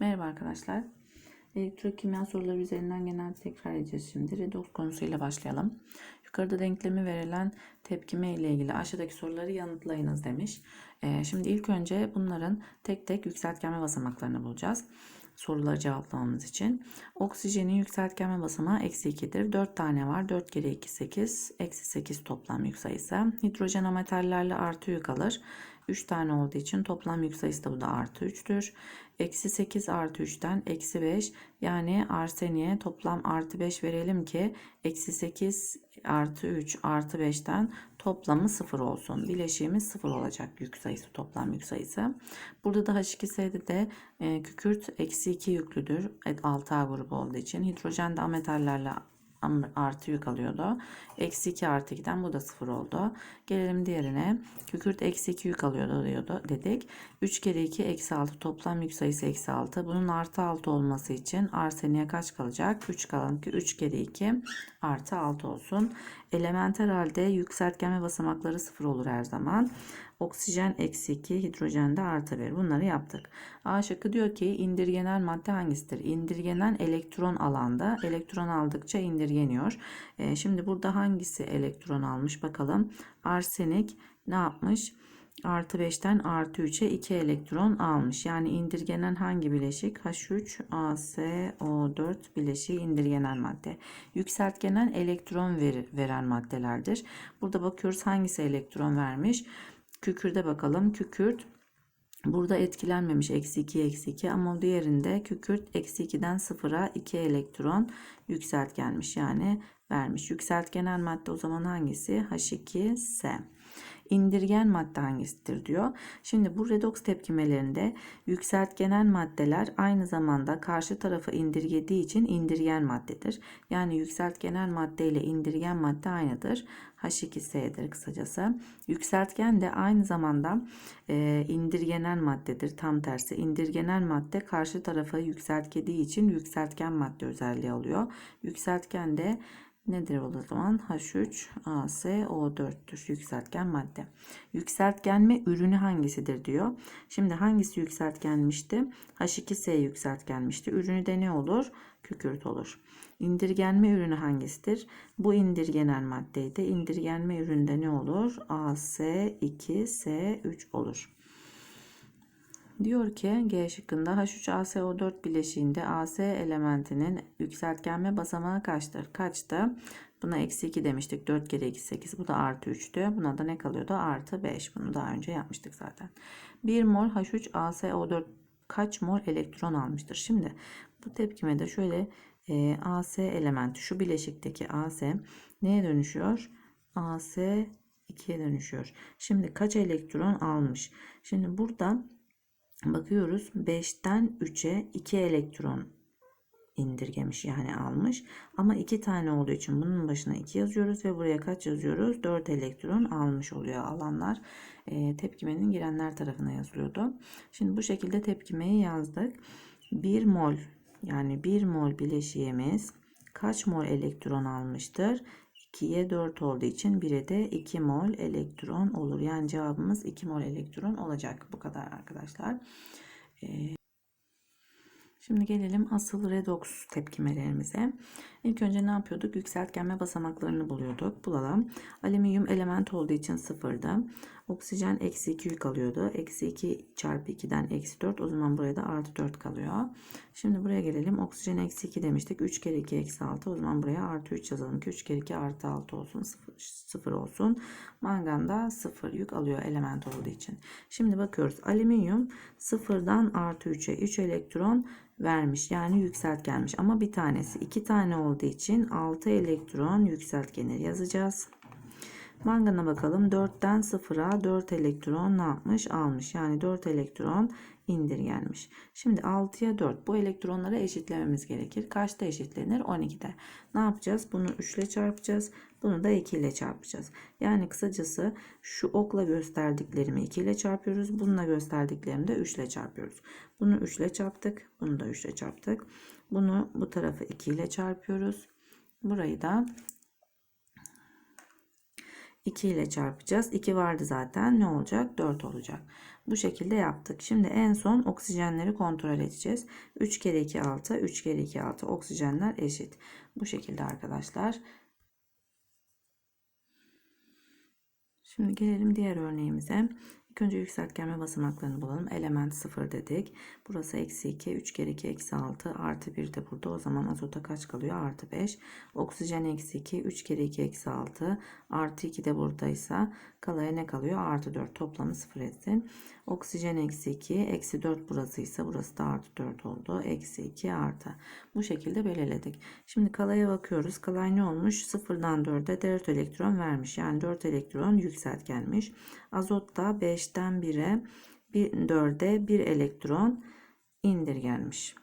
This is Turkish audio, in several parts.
Merhaba arkadaşlar. Elektrokimya soruları üzerinden genel tekrar edeceğiz şimdi. Redoks konusuyla başlayalım. Yukarıda denklemi verilen tepkime ile ilgili aşağıdaki soruları yanıtlayınız demiş. Ee, şimdi ilk önce bunların tek tek yükseltgenme basamaklarını bulacağız. Soruları cevaplamamız için. Oksijenin yükseltgenme basamağı eksi 2'dir. 4 tane var. 4 kere 2 8. Eksi 8 toplam yük. Hidrojen ametallerle artı yük alır. 3 tane olduğu için toplam yük sayısı bu da artı 3'tür. Eksi 8 artı 3'ten eksi 5 yani arseniye toplam artı 5 verelim ki eksi 8 artı 3 artı 5'ten toplamı 0 olsun. Bileşiğimiz 0 olacak yük sayısı toplam yük sayısı. Burada da H2S'de de e, kükürt eksi 2 yüklüdür. Evet, 6A grubu olduğu için. Hidrojen de ametallerle artı yük alıyordu. Eksi 2 artı 2'den bu da 0 oldu. Gelelim diğerine. Kükürt eksi 2 yük alıyordu diyordu dedik. 3 kere 2 eksi 6 toplam yük sayısı eksi 6. Bunun artı 6 olması için arseniye kaç kalacak? 3 kalan ki 3 kere 2 artı 6 olsun. Elementer halde yükseltgenme basamakları 0 olur her zaman. Oksijen eksi 2, hidrojen de artı 1. Bunları yaptık. A şıkkı diyor ki indirgenen madde hangisidir? İndirgenen elektron alanda. Elektron aldıkça indirgeniyor. E, şimdi burada hangisi elektron almış bakalım. Arsenik ne yapmış? Artı 5'ten artı 3'e 2 elektron almış. Yani indirgenen hangi bileşik? H3, AsO4 bileşiği indirgenen madde. Yükseltgenen elektron ver, veren maddelerdir. Burada bakıyoruz hangisi elektron vermiş. Kükürde bakalım. Kükürt burada etkilenmemiş. Eksi 2 eksi 2 ama diğerinde kükürt eksi 2'den 0'a 2 elektron yükseltgenmiş. Yani vermiş. Yükseltgenen madde o zaman hangisi? H2S. İndirgen madde hangisidir diyor. Şimdi bu redoks tepkimelerinde yükseltgenen maddeler aynı zamanda karşı tarafı indirgediği için indirgen maddedir. Yani yükseltgenen madde ile indirgen madde aynıdır. H2S'dir kısacası. Yükseltgen de aynı zamanda e, indirgenen maddedir. Tam tersi indirgenen madde karşı tarafı yükseltgediği için yükseltgen madde özelliği alıyor. Yükseltgen de nedir o zaman? H3ASO4'tür yükseltgen madde. Yükseltgenme ürünü hangisidir diyor. Şimdi hangisi yükseltgenmişti? H2S yükseltgenmişti. Ürünü de ne olur? Kükürt olur. İndirgenme ürünü hangisidir? Bu indirgenen maddeydi. İndirgenme üründe ne olur? AS2S3 olur. Diyor ki G şıkkında H3ASO4 bileşiğinde AS elementinin yükseltgenme basamağı kaçtır? Kaçtı? Buna eksi 2 demiştik. 4 kere 2 8. Bu da artı 3'tü. Buna da ne kalıyordu? Artı 5. Bunu daha önce yapmıştık zaten. 1 mol H3ASO4 kaç mol elektron almıştır? Şimdi bu tepkime de şöyle e, AS elementi şu bileşikteki AS neye dönüşüyor? AS 2'ye dönüşüyor. Şimdi kaç elektron almış? Şimdi burada bakıyoruz 5'ten 3'e 2 elektron indirgemiş yani almış. Ama 2 tane olduğu için bunun başına 2 yazıyoruz ve buraya kaç yazıyoruz? 4 elektron almış oluyor alanlar. E, tepkimenin girenler tarafına yazılıyordu. Şimdi bu şekilde tepkimeyi yazdık. 1 mol yani 1 mol bileşiğimiz kaç mol elektron almıştır? 2'ye 4 olduğu için 1'e de 2 mol elektron olur. Yani cevabımız 2 mol elektron olacak. Bu kadar arkadaşlar. Ee, Şimdi gelelim asıl redoks tepkimelerimize. İlk önce ne yapıyorduk? Yükseltgenme basamaklarını buluyorduk. Bulalım. Alüminyum element olduğu için sıfırda. Oksijen eksi 2 yük alıyordu. Eksi 2 çarpı 2'den eksi 4. O zaman buraya da artı 4 kalıyor. Şimdi buraya gelelim. Oksijen eksi 2 demiştik. 3 kere 2 eksi 6. O zaman buraya artı 3 yazalım ki 3 kere 2 artı 6 olsun. 0, 0 olsun. Mangan da 0 yük alıyor element olduğu için. Şimdi bakıyoruz. Alüminyum sıfırdan artı 3'e 3 elektron vermiş. Yani yükseltgenmiş. Ama bir tanesi 2 tane olduğu için 6 elektron yükseltgenir yazacağız. Mangana bakalım. 4'ten 0'a 4 elektron ne yapmış? Almış. Yani 4 elektron indirgenmiş. Şimdi 6'ya 4. Bu elektronları eşitlememiz gerekir. Kaçta eşitlenir? 12'de. Ne yapacağız? Bunu 3 ile çarpacağız. Bunu da 2 ile çarpacağız. Yani kısacası şu okla gösterdiklerimi 2 ile çarpıyoruz. Bununla gösterdiklerimi de 3 ile çarpıyoruz. Bunu 3 ile çarptık. Bunu da 3 ile çarptık. Bunu bu tarafı 2 ile çarpıyoruz. Burayı da 2 ile çarpacağız. 2 vardı zaten. Ne olacak? 4 olacak. Bu şekilde yaptık. Şimdi en son oksijenleri kontrol edeceğiz. 3 kere 2 6, 3 kere 2 6 oksijenler eşit. Bu şekilde arkadaşlar. Şimdi gelelim diğer örneğimize. İlk önce yükseltgenme basamaklarını bulalım. Element 0 dedik. Burası eksi 2. 3 kere 2 eksi 6. Artı 1 de burada. O zaman azota kaç kalıyor? Artı 5. Oksijen eksi 2. 3 kere 2 eksi 6. Artı 2 de buradaysa kalaya ne kalıyor? Artı 4. Toplamı 0 etsin. Oksijen eksi 2. Eksi 4 burasıysa burası da artı 4 oldu. Eksi 2 artı. Bu şekilde belirledik. Şimdi kalaya bakıyoruz. Kalay ne olmuş? 0'dan 4'e 4 elektron vermiş. Yani 4 elektron yükseltgenmiş. Azot da 5'ten 1'e 4'e 1 elektron indirgenmiş.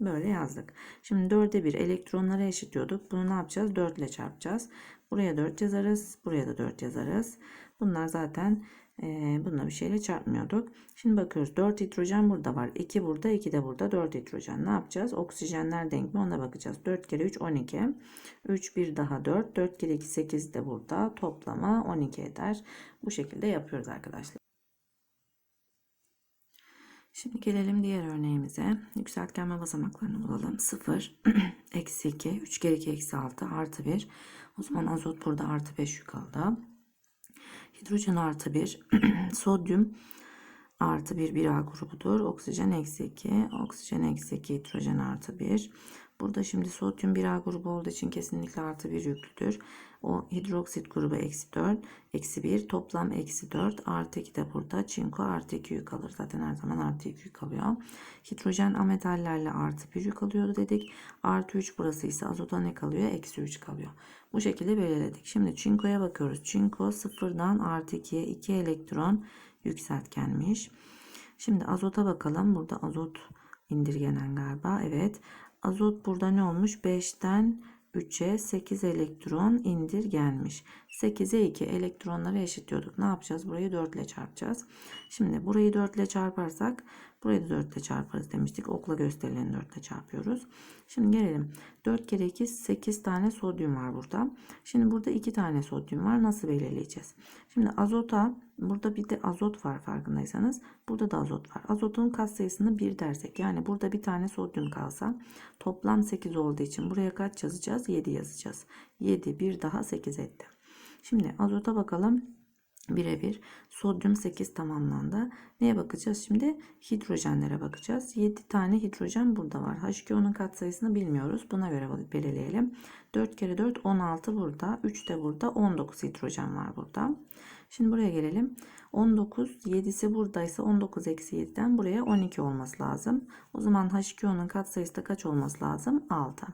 Böyle yazdık. Şimdi 4'e 1 elektronları eşitliyorduk. Bunu ne yapacağız? 4 ile çarpacağız. Buraya 4 yazarız. Buraya da 4 yazarız. Bunlar zaten e, bununla bir şeyle çarpmıyorduk. Şimdi bakıyoruz. 4 hidrojen burada var. 2 burada, 2 de burada. 4 hidrojen. Ne yapacağız? Oksijenler denk mi? Ona bakacağız. 4 kere 3 12. 3 bir daha 4. 4 kere 2 8 de burada. Toplama 12 eder. Bu şekilde yapıyoruz arkadaşlar. Şimdi gelelim diğer örneğimize. Yükseltgenme basamaklarını bulalım. 0, eksi 2, 3 kere 2 eksi 6 artı 1. O zaman azot burada artı 5 yük aldı. Hidrojen artı 1, sodyum artı 1 bir A grubudur. Oksijen eksi 2, oksijen eksi 2, hidrojen artı 1. Burada şimdi sodyum 1A grubu olduğu için kesinlikle artı 1 yüklüdür. O hidroksit grubu eksi 4, eksi 1 toplam eksi 4 artı 2 de burada. Çinko artı 2 yük alır. Zaten her zaman artı 2 yük alıyor. Hidrojen ametallerle artı 1 yük alıyordu dedik. Artı 3 burası ise azota ne kalıyor? Eksi 3 kalıyor. Bu şekilde belirledik. Şimdi çinkoya bakıyoruz. Çinko sıfırdan artı 2'ye 2 elektron yükseltgenmiş. Şimdi azota bakalım. Burada azot indirgenen galiba. Evet. Azot burada ne olmuş? 5'ten 3'e 8 elektron indirgenmiş. 8'e 2 elektronları eşitliyorduk. Ne yapacağız? Burayı 4 ile çarpacağız. Şimdi burayı 4 ile çarparsak burayı da 4 ile çarparız demiştik. Okla gösterilen 4 ile çarpıyoruz. Şimdi gelelim. 4 kere 2 8 tane sodyum var burada. Şimdi burada 2 tane sodyum var. Nasıl belirleyeceğiz? Şimdi azota burada bir de azot var farkındaysanız. Burada da azot var. Azotun katsayısını 1 dersek yani burada bir tane sodyum kalsa toplam 8 olduğu için buraya kaç yazacağız? 7 yazacağız. 7 bir daha 8 etti. Şimdi azota bakalım. Birebir sodyum 8 tamamlandı. Neye bakacağız şimdi? Hidrojenlere bakacağız. 7 tane hidrojen burada var. H2O'nun katsayısını bilmiyoruz. Buna göre belirleyelim. 4 kere 4 16 burada. 3 de burada. 19 hidrojen var burada. Şimdi buraya gelelim. 19 7'si buradaysa 19 eksi 7'den buraya 12 olması lazım. O zaman H2O'nun katsayısı da kaç olması lazım? 6.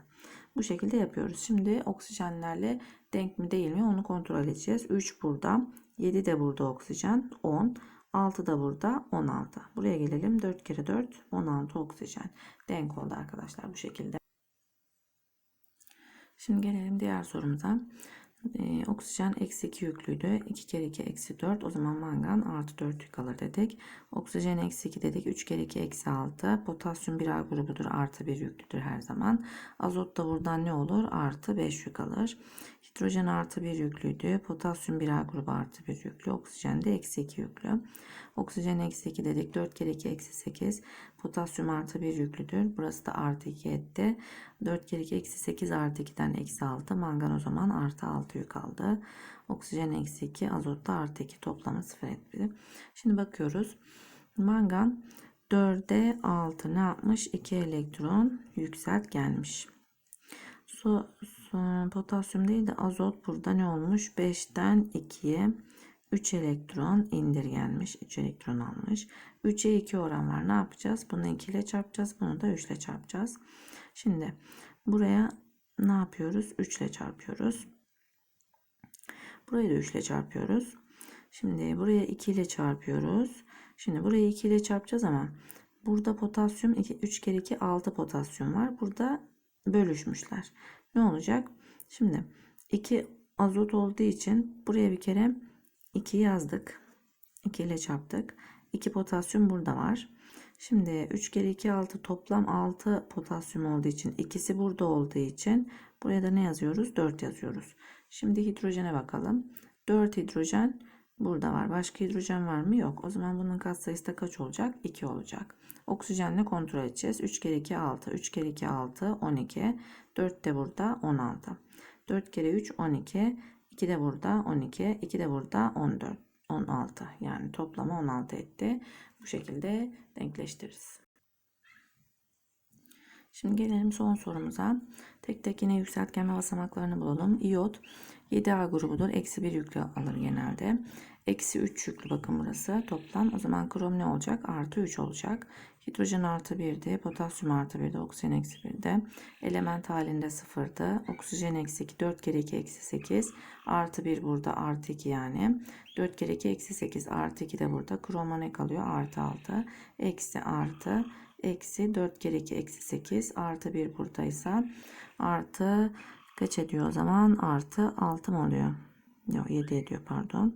Bu şekilde yapıyoruz. Şimdi oksijenlerle denk mi değil mi onu kontrol edeceğiz. 3 burada. 7 de burada oksijen. 10. 6 da burada 16. Buraya gelelim. 4 kere 4 16 oksijen. Denk oldu arkadaşlar bu şekilde. Şimdi gelelim diğer sorumuza. Ee, oksijen eksi 2 yüklüydü. 2 kere 2 eksi 4. O zaman mangan artı 4 yük dedik. Oksijen eksi 2 dedik. 3 kere 2 eksi 6. Potasyum 1A grubudur. Artı 1 yüklüdür her zaman. Azot da buradan ne olur? Artı 5 yük. Hidrojen artı 1 yüklüydü. Potasyum 1A grubu artı 1 yüklü. Oksijen de eksi 2 yüklü. Oksijen eksi 2 dedik. 4 kere 2 eksi 8. Potasyum artı 1 yüklüdür. Burası da artı 2 etti. 4 kere 2 eksi 8 artı 2'den eksi 6. Mangan o zaman artı 6 yük aldı. Oksijen eksi 2. Azot da artı 2 toplamı 0 etti. Şimdi bakıyoruz. Mangan 4'e 6 ne yapmış? 2 elektron yükselt gelmiş. Su, su, potasyum değil de azot burada ne olmuş? 5'ten 2'ye 3 elektron indirgenmiş. 3 elektron almış. 3'e 2 oran var. Ne yapacağız? Bunu 2 ile çarpacağız. Bunu da 3 ile çarpacağız. Şimdi buraya ne yapıyoruz? 3 ile çarpıyoruz. Burayı da 3 ile çarpıyoruz. Şimdi buraya 2 ile çarpıyoruz. Şimdi burayı 2 ile çarpacağız ama burada potasyum 2, 3 kere 2 6 potasyum var. Burada bölüşmüşler. Ne olacak? Şimdi 2 azot olduğu için buraya bir kere 2 yazdık. 2 ile çarptık. 2 potasyum burada var. Şimdi 3 kere 2 6 toplam 6 potasyum olduğu için ikisi burada olduğu için buraya da ne yazıyoruz? 4 yazıyoruz. Şimdi hidrojene bakalım. 4 hidrojen burada var. Başka hidrojen var mı? Yok. O zaman bunun katsayısı da kaç olacak? 2 olacak. Oksijenle kontrol edeceğiz. 3 kere 2 6. 3 kere 2 6 12. 4 de burada 16. 4 kere 3 12. 2 de burada 12. 2 de burada 14. 16. Yani toplamı 16 etti. Bu şekilde denkleştiririz. Şimdi gelelim son sorumuza. Tek tek yine yükseltgen ve basamaklarını bulalım. İyot 7A grubudur. Eksi 1 yüklü alır genelde. Eksi 3 yüklü bakın burası toplam. O zaman krom ne olacak? Artı 3 olacak. Hidrojen artı 1'di. Potasyum artı 1'di. Oksijen eksi 1'de. Element halinde 0'dı. Oksijen eksi 2. 4 kere 2 eksi 8. Artı 1 burada artı 2 yani. 4 kere 2 eksi 8 artı 2 de burada. Kroma ne kalıyor? Artı 6. Eksi artı eksi 4 kere 2 eksi 8 artı 1 buradaysa artı kaç ediyor o zaman? Artı 6 mı oluyor? Yok 7 ediyor pardon.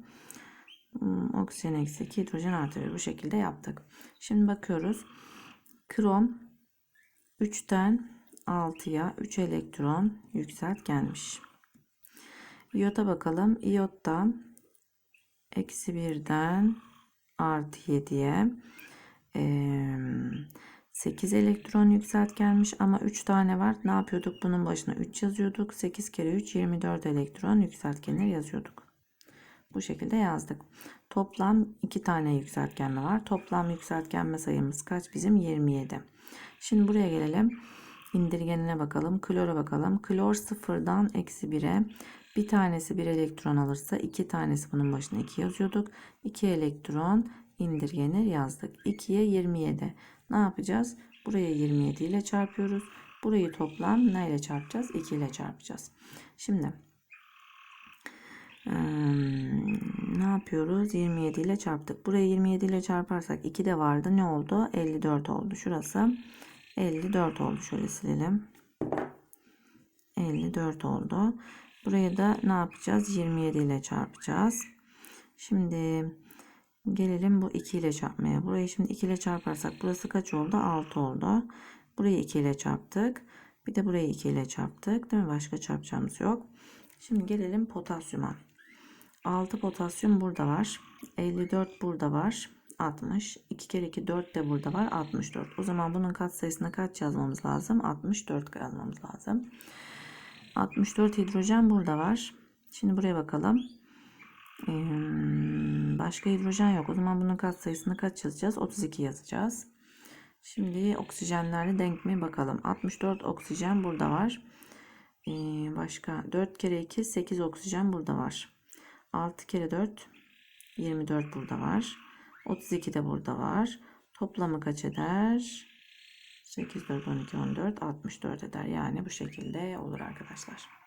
Hmm, Oksijen eksi 2 hidrojen artı 1 bu şekilde yaptık. Şimdi bakıyoruz. Krom 3'ten 6'ya 3 elektron yükselt gelmiş. İyota bakalım. İyotta eksi 1'den artı 7'ye 8 elektron yükselt gelmiş ama 3 tane var. Ne yapıyorduk? Bunun başına 3 yazıyorduk. 8 kere 3 24 elektron yükseltgenler yazıyorduk. Bu şekilde yazdık. Toplam 2 tane yükseltgenme var. Toplam yükseltgenme sayımız kaç? Bizim 27. Şimdi buraya gelelim. İndirgenine bakalım. Klora bakalım. Klor sıfırdan eksi 1'e bir tanesi bir elektron alırsa iki tanesi bunun başına 2 yazıyorduk. 2 elektron indirgenir yazdık. 2'ye 27. Ne yapacağız? Buraya 27 ile çarpıyoruz. Burayı toplam ne ile çarpacağız? 2 ile çarpacağız. Şimdi ne yapıyoruz? 27 ile çarptık. Burayı 27 ile çarparsak 2 de vardı. Ne oldu? 54 oldu. Şurası 54 oldu. Şöyle silelim. 54 oldu. Burayı da ne yapacağız? 27 ile çarpacağız. Şimdi gelelim bu 2 ile çarpmaya. Burayı şimdi 2 ile çarparsak burası kaç oldu? 6 oldu. Burayı 2 ile çarptık. Bir de burayı 2 ile çarptık. Değil mi? Başka çarpacağımız yok. Şimdi gelelim potasyuma. 6 potasyum burada var. 54 burada var. 60. 2 kere 2 4 de burada var. 64. O zaman bunun katsayısına kaç yazmamız lazım? 64 yazmamız lazım. 64 hidrojen burada var. Şimdi buraya bakalım. Ee, başka hidrojen yok. O zaman bunun katsayısını kaç yazacağız? 32 yazacağız. Şimdi oksijenlerle denk mi bakalım. 64 oksijen burada var. Ee, başka 4 kere 2 8 oksijen burada var. 6 kere 4 24 burada var. 32 de burada var. Toplamı kaç eder? 8, 4, 12, 14, 64 eder. Yani bu şekilde olur arkadaşlar.